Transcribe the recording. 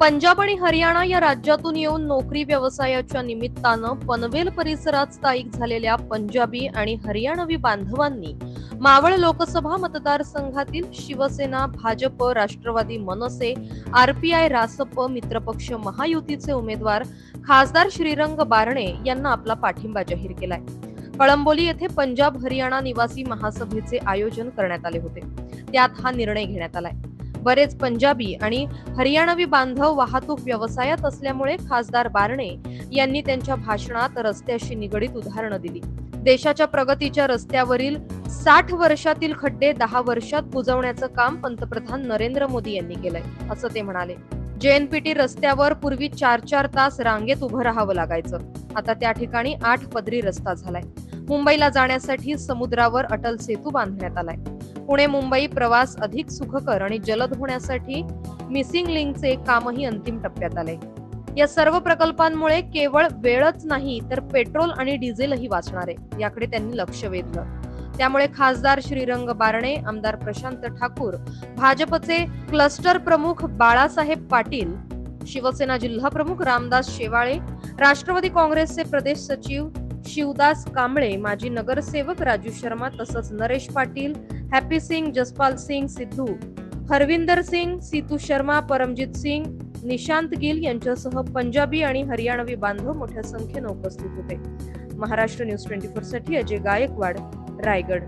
पंजाब आणि हरियाणा या राज्यातून येऊन नोकरी व्यवसायाच्या निमित्तानं पनवेल परिसरात स्थायिक झालेल्या पंजाबी आणि हरियाणवी बांधवांनी मावळ लोकसभा मतदारसंघातील शिवसेना भाजप राष्ट्रवादी मनसे आरपीआय रासप मित्रपक्ष महायुतीचे उमेदवार खासदार श्रीरंग बारणे यांना आपला पाठिंबा जाहीर केलाय. कळंबोली येथे पंजाब हरियाणा निवासी महासभेचे आयोजन करण्यात आले होते. त्यात हा निर्णय घेण्यात आलाय. बरेच पंजाबी आणि हरियाणवी बांधव वाहतूक व्यवसायात असल्यामुळे खासदार बारणे यांनी त्यांच्या भाषणात रस्त्याशी निगडीत उदाहरणं दिली. देशाच्या प्रगतीच्या रस्त्यावरील साठ वर्षातील खड्डे दहा वर्षात बुजवण्याचं काम पंतप्रधान नरेंद्र मोदी यांनी केलंय असं ते म्हणाले. जेएनपीटी रस्त्यावर पूर्वी चार चार तास रांगेत उभं राहावं लागायचं. आता त्या ठिकाणी आठ पदरी रस्ता झालाय. मुंबईला जाण्यासाठी समुद्रावर अटल सेतू बांधण्यात आलाय. पुणे मुंबई प्रवास अधिक सुखकर आणि जलद होण्यासाठी मिसिंग लिंकचे कामही अंतिम टप्प्यात आले. या सर्व प्रकल्पांमुळे केवळ वेळच नाही तर पेट्रोल आणि डिझेलही वाचणार आहे याकडे त्यांनी लक्ष वेधलं. त्यामुळे खासदार श्रीरंग बारणे आमदार प्रशांत ठाकूर भाजपचे क्लस्टर प्रमुख बाळासाहेब पाटील शिवसेना जिल्हा प्रमुख रामदास शेवाळे राष्ट्रवादी काँग्रेसचे प्रदेश सचिव शिवदास कांबळे माजी नगरसेवक राजू शर्मा तसंच नरेश पाटील हॅपी सिंग जसपाल सिंग सिद्धू हरविंदर सिंग सीतू शर्मा परमजित सिंग निशांत गिल यांच्यासह पंजाबी आणि हरियाणवी बांधव मोठ्या संख्येनं उपस्थित होते. महाराष्ट्र न्यूज ट्वेंटी फोरसाठी अजय गायकवाड रायगड.